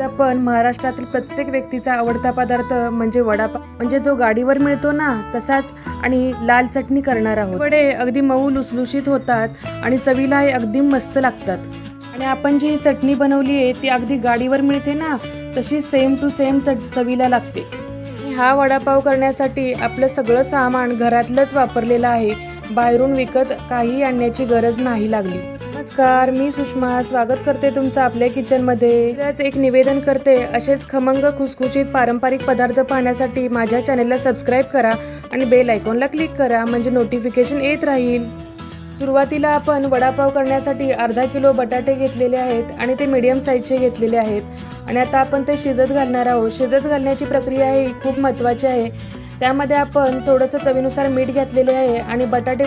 माझा आपण महाराष्ट्रातील प्रत्येक व्यक्तीचा आवडता पदार्थ म्हणजे वडापाव म्हणजे जो गाडीवर मिळतो ना तसाच आणि लाल चटणी करणार आहोत. वडे अगदी मऊ लुसलुशीत होतात आणि चवीला अगदी मस्त लागतात. आणि आपण जी चटणी बनवली आहे ती अगदी गाडीवर मिळते ना तशी सेम टू सेम चवीला लागते. हा वडापाव करण्यासाठी आपलं सगळं सामान घरातलंच वापरलेलं आहे. बाहेरून विकत काही आणण्याची गरज नाही लागली. नमस्कार मी सुषमा. स्वागत करते तुमचं आपल्या किचनमध्ये. त्याच एक निवेदन करते असेच खमंग खुसखुशीत पारंपरिक पदार्थ पाहण्यासाठी माझ्या चॅनेलला सबस्क्राईब करा आणि बेल आयकॉनला क्लिक करा म्हणजे नोटिफिकेशन येत राहील. सुरुवातीला आपण वडापाव करण्यासाठी अर्धा किलो बटाटे घेतलेले आहेत आणि ते मीडियम साईजचे घेतलेले आहेत. आणि आता आपण ते शिजत घालणार आहोत. शिजत घालण्याची प्रक्रिया ही खूप महत्त्वाची आहे. त्यामध्ये आपण थोडंसं चवीनुसार मीठ घातलेले आहे आणि बटाटे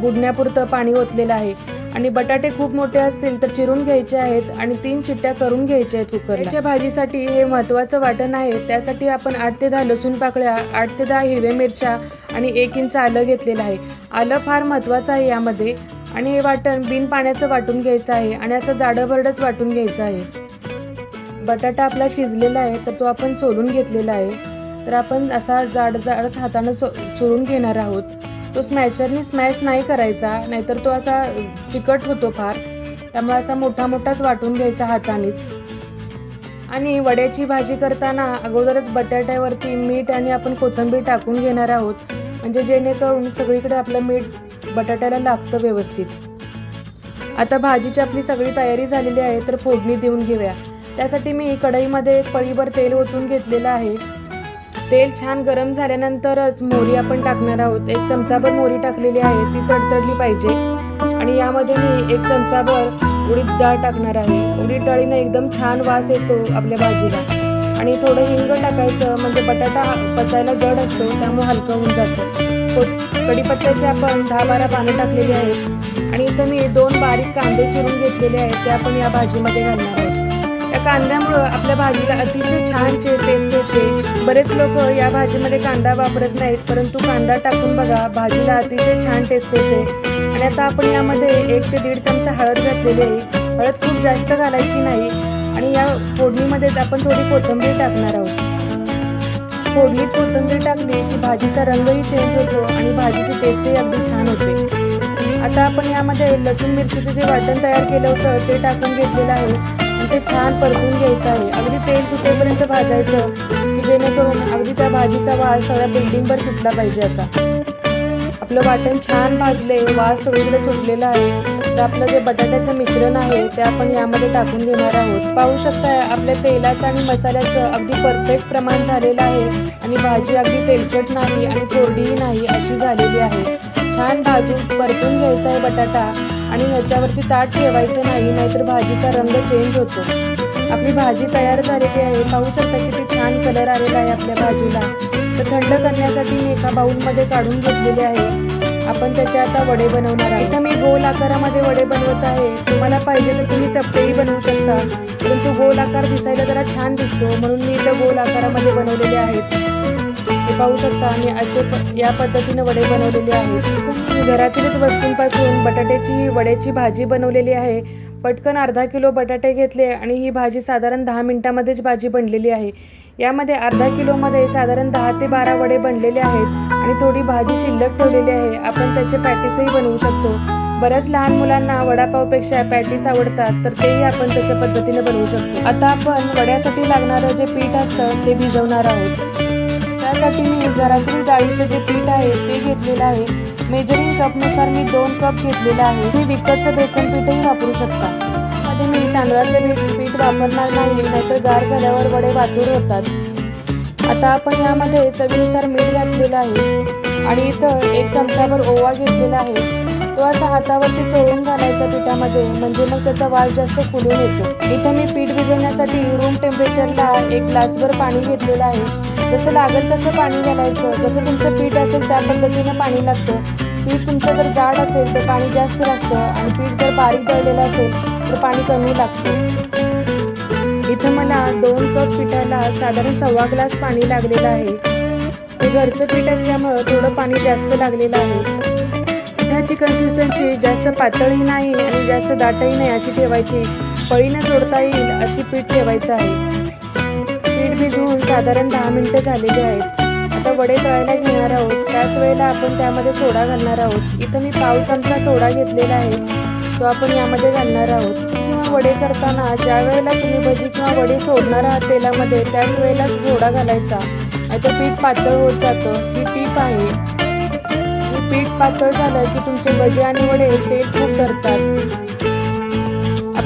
बुडण्यापुरतं पाणी ओतलेलं आहे. आणि बटाटे खूप मोठे असतील तर चिरून घ्यायचे आहेत आणि तीन शिट्ट्या करून घ्यायच्या आहेत कुकरच्या भाजीसाठी हे महत्त्वाचं वाटण आहे. त्यासाठी आपण आठ ते दहा लसूण पाकळ्या आठ ते दहा हिरव्या मिरच्या आणि एक इंच आलं घेतलेलं आहे. आलं फार महत्त्वाचं आहे यामध्ये आणि हे वाटण बिन पाण्याचं वाटून घ्यायचं आहे आणि असं जाडंभरडंच वाटून घ्यायचं आहे. बटाटा आपला शिजलेला आहे तर तो आपण सोलून घेतलेला आहे. तर आपण असा जाड जाडच हातानं सो चुरून घेणार आहोत. तो स्मॅशरनी स्मॅश नाही करायचा नाहीतर तो असा चिकट होतो फार. त्यामुळे असा मोठा मोठाच वाटून घ्यायचा हातानेच. आणि वड्याची भाजी करताना अगोदरच बटाट्यावरती मीठ आणि आपण कोथिंबीर टाकून घेणार आहोत. म्हणजे जेणेकरून सगळीकडे आपलं मीठ बटाट्याला लागतं व्यवस्थित. आता भाजीची आपली सगळी तयारी झालेली आहे तर फोडणी देऊन घेऊया. त्यासाठी मी कढईमध्ये एक पळीभर तेल ओतून घेतलेलं आहे. तेल छान गरम झाल्यानंतरच मोहरी आपण टाकणार आहोत. एक चमचाभर मोहरी टाकलेली आहे ती तडतडली पाहिजे. आणि यामध्ये मी एक चमचाभर उडीद डाळ टाकणार आहे. उडीद डाळीनं एकदम छान वास येतो आपल्या भाजीला. आणि थोडं हिंग टाकायचं म्हणजे बटाटा पचायला जड असतो त्यामुळे हलकं होऊन जातं. कढीपत्त्याची आपण दहा बारा पानं टाकलेली आहेत. आणि इथं मी दोन बारीक कांदे चिरून घेतलेले आहेत ते आपण या भाजीमध्ये घालणार आहोत. कांद्यामुळं आपल्या भाजीला अतिशय छान टेस्ट येते. बरेच लोक या भाजीमध्ये कांदा वापरत नाहीत परंतु कांदा टाकून बघा भाजीला अतिशय छान टेस्ट येते. आणि आता आपण यामध्ये एक ते दीड चमचा हळद घातलेली आहे. हळद खूप जास्त घालायची नाही. आणि या फोडणीमध्येच आपण थोडी कोथिंबीर टाकणार आहोत. फोडणीत कोथिंबीर टाकली की भाजीचा रंगही चेंज होतो आणि भाजीची टेस्टही अगदी छान होते. आता आपण यामध्ये लसूण मिरचीचं जे वाटण तयार केलं होतं ते टाकून घेतलेलं आहे. ते छान परतून घ्यायचं आहे. अगदी तेल सुटेपर्यंत भाजायचं की जेणेकरून अगदी त्या भाजीचा वास सगळ्या बिल्डिंगवर सुटला पाहिजे असा. आपलं वाटण छान भाजले वास सगळीकडे सुटलेला आहे. तर आपलं जे बटाट्याचं मिश्रण आहे ते आपण यामध्ये टाकून घेणार आहोत. पाहू शकताय आपल्या तेलाचं आणि मसाल्याचं अगदी परफेक्ट प्रमाण झालेलं आहे. आणि भाजी अगदी तेलकट नाही आणि कोरडीही नाही अशी झालेली आहे. छान भाजून परतून घ्यायचा आहे बटाटा. आणि ह्याच्यावरती ताट ठेवायचं नाही नाहीतर भाजीचा रंग चेंज होतो. आपली भाजी तयार झालेली आहे. पाहू शकता किती छान कलर आलेला आहे आपल्या भाजीला. तर थंड करण्यासाठी मी एका बाउलमध्ये काढून घेतलेले आहे. आपण त्याचे आता वडे बनवणार आहे इथं मी गोल आकारामध्ये वडे बनवत आहे. तुम्हाला पाहिजे तर तुम्ही चपटेही बनवू शकता. परंतु गोल आकार दिसायला जरा छान दिसतो. म्हणून मी इथं गोल आकारामध्ये बनवलेले आहेत. पाहू शकता आणि असे प या पद्धतीने वडे बनवलेले आहेत. घरातीलच वस्तूंपासून बटाट्याची वड्याची भाजी बनवलेली आहे. पटकन अर्धा किलो बटाटे घेतले आणि ही भाजी साधारण दहा मिनटामध्येच भाजी बनलेली आहे. यामध्ये अर्धा किलोमध्ये साधारण दहा ते बारा वडे बनलेले आहेत आणि थोडी भाजी शिल्लक ठेवलेली आहे. आपण त्याचे पॅटीसही बनवू शकतो. बऱ्याच लहान मुलांना वडापावपेक्षा पॅटीस आवडतात तर तेही आपण तशा पद्धतीने बनवू शकतो. आता आपण वड्यासाठी लागणारं जे पीठ असतं ते भिजवणार आहोत. त्यासाठी मी घरातील डाळीचं जे पीठ आहे ते घेतलेलं आहे. मेजरिंग कपनुसार मी दोन कप घेतलेलं आहे. मी विकतचं बेसन पीठही वापरू शकता. मध्ये मी तांदळाचं पीठ पीठ वापरणार नाही नाहीतर गार झाल्यावर वडे वातूर होतात. आता आपण यामध्ये चवीनुसार मीठ घातलेलं आहे. आणि इथं एक चमचाभर ओवा घेतलेला आहे. तो असा हातावरती चोळून घालायचा पिठामध्ये म्हणजे मग त्याचा वास जास्त फुलून येतो. इथं मी पीठ भिजवण्यासाठी रूम टेम्परेचरला एक ग्लासभर पाणी घेतलेलं आहे. जसं लागेल तसं पाणी घालायचं. जसं तुमचं पीठ असेल त्या पद्धतीनं पाणी लागतं. पीठ तुमचं जर जाड असेल तर पाणी जास्त लागतं आणि पीठ जर बारीक दळलेलं असेल तर पाणी कमी लागतं. इथं मला दोन कप पिठाला साधारण सव्वा ग्लास पाणी लागलेलं आहे. हे घरचं पीठ असल्यामुळं थोडं पाणी जास्त लागलेलं आहे. पिठाची कन्सिस्टन्सी जास्त पातळही नाही आणि जास्त दाटही नाही अशी ठेवायची. पळीनं सोडता येईल अशी पीठ ठेवायचं आहे. भिजवून साधारण दहा मिनटं झालेली आहेत. आता वडे तळायला घेणार आहोत. त्याच वेळेला आपण त्यामध्ये सोडा घालणार आहोत. इथं मी पाव चमचा सोडा घेतलेला आहे. तो आपण यामध्ये घालणार आहोत. किंवा वडे करताना ज्या वेळेला तुम्ही भजी किंवा वडे सोडणार आहात तेलामध्ये त्याच वेळेला सोडा घालायचा. आता पीठ पातळ होत जातं. ही पीठ आहे. पीठ पातळ झालं की तुमचे भजी आणि वडे तेल खूप धरतात.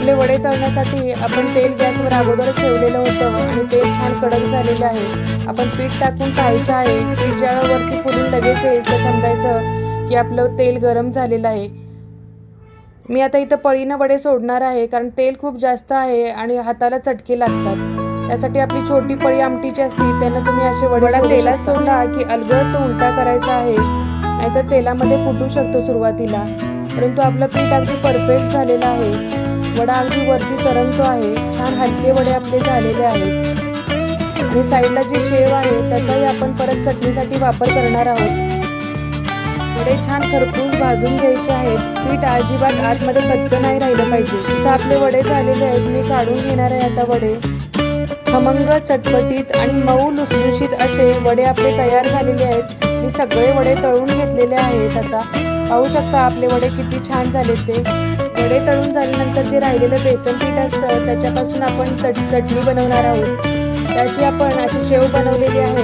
आपले वडे तळण्यासाठी आपण तेल गॅसवर अगोदरच ठेवलेलं होतं आणि तेल छान कडक झालेलं आहे. आपण पीठ टाकून पाहायचं आहे. पीठ ज्यावेळेला वरती फुलून लगेच येईल तर समजायचं की आपलं तेल गरम झालेलं आहे. मी आता इथं पळीनं वडे सोडणार आहे कारण तेल खूप जास्त आहे आणि हाताला चटके लागतात. त्यासाठी आपली छोटी पळी आमटीची असती त्यानं तुम्ही असे वडा तेलात सोडला की अलगद तो उलटा करायचा आहे. नाहीतर तेलामध्ये फुटू शकतो सुरुवातीला. परंतु आपलं पीठ अगदी परफेक्ट झालेलं आहे. वडा अगदी वरती तरंगतो आहे. छान हलके वडे आपले झालेले आहेत. आणि साईडला जी शेव आहे त्याचाही आपण परत चटणीसाठी वापर करणार आहोत. वडे छान खरपूस भाजून घ्यायचे आहेत. पीठ अजिबात आतमध्ये कच्चं नाही राहिलं पाहिजे. इथं आपले वडे झालेले आहेत. मी काढून घेणार आहे आता वडे. खमंग चटपटीत आणि मऊ लुसलुशीत असे वडे आपले तयार झालेले आहेत. मी सगळे वडे तळून घेतलेले आहेत आता. पाहू शकता आपले वडे किती छान झाले ते. वडे तळून झाल्यानंतर जे राहिलेलं बेसन पीठ असतं त्याच्यापासून आपण चट चटणी बनवणार आहोत. त्याची आपण अशी शेव बनवलेली आहे.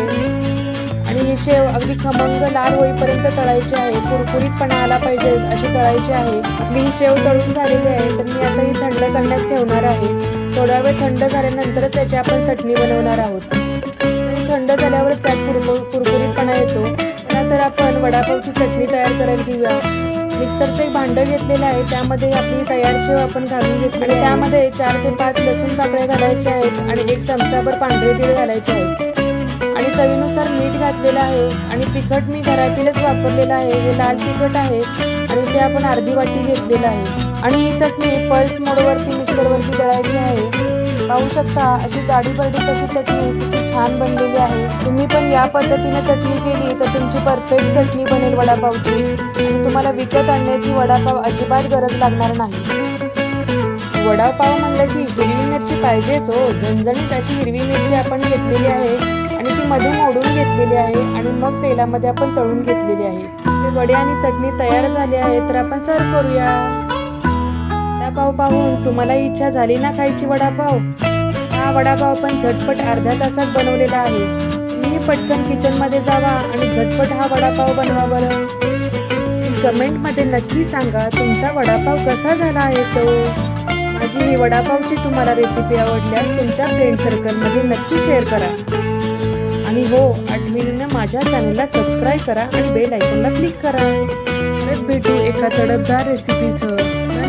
आणि ही शेव अगदी खमंग लाल होईपर्यंत तळायची आहे. कुरकुरीतपणा आला पाहिजे अशी तळायची आहे. आपली ही शेव तळून झालेली आहे तर मी आता ही थंड करण्यास ठेवणार आहे. थोडा वेळ थंड झाल्यानंतरच त्याची आपण चटणी बनवणार आहोत. थंड झाल्यावर त्यात कुरकुर कुरकुरीतपणा येतो. तर आपण वडापावची चटणी तयार करायला घेऊया. मिक्सरचं एक भांडं घेतलेलं आहे. त्यामध्ये आपली तयार शेव आपण घालून घेतली. आणि त्यामध्ये चार ते पाच लसूण पाकळ्या घालायच्या आहेत आणि एक चमचाभर पांढरे तीळ घालायचे आहेत. आणि चवीनुसार मीठ घातलेलं आहे आणि तिखट मी घरातीलच वापरलेलं आहे. हे लाल तिखट आहे आणि ते आपण अर्धी वाटी घेतलेलं आहे. आणि ही चटणी पल्स मोडवरती मिक्सरवरती दळायची आहे. पाहू शकता अशी जाडी बर्डीची चटणी किती छान बनलेली आहे. तुम्ही पण या पद्धतीने चटणी केली तर तुमची परफेक्ट चटणी बनेल वडापावची. आणि तुम्हाला विकत आणण्याची वडापाव अजिबात गरज लागणार नाही. वडापाव म्हणलं की हिरवी मिरची पाहिजेच हो. झणझणीत अशी हिरवी मिरची आपण घेतलेली आहे आणि ती मध्ये मोडून घेतलेली आहे आणि मग तेलामध्ये आपण तळून घेतलेली आहे. वडे आणि चटणी तयार झाली आहे तर आपण सर्व करूया. वडापाव पाहून तुम्हाला इच्छा झाली ना खायची वडापाव? हा वडापाव पण झटपट अर्ध्या तासात बनवलेला आहे. तुम्ही पटकन किचनमध्ये जावा आणि झटपट हा वडापाव बनवा बरं. कमेंटमध्ये नक्की सांगा तुमचा वडापाव कसा झाला आहे तो. माझी ही वडापावची तुम्हाला रेसिपी आवडल्यास तुमच्या फ्रेंड सर्कलमध्ये नक्की शेअर करा. आणि हो आठवणीनं माझ्या चॅनलला सबस्क्राईब करा आणि बेल आयकॉनला क्लिक करा. भेटू एका तडपदार रेसिपीसह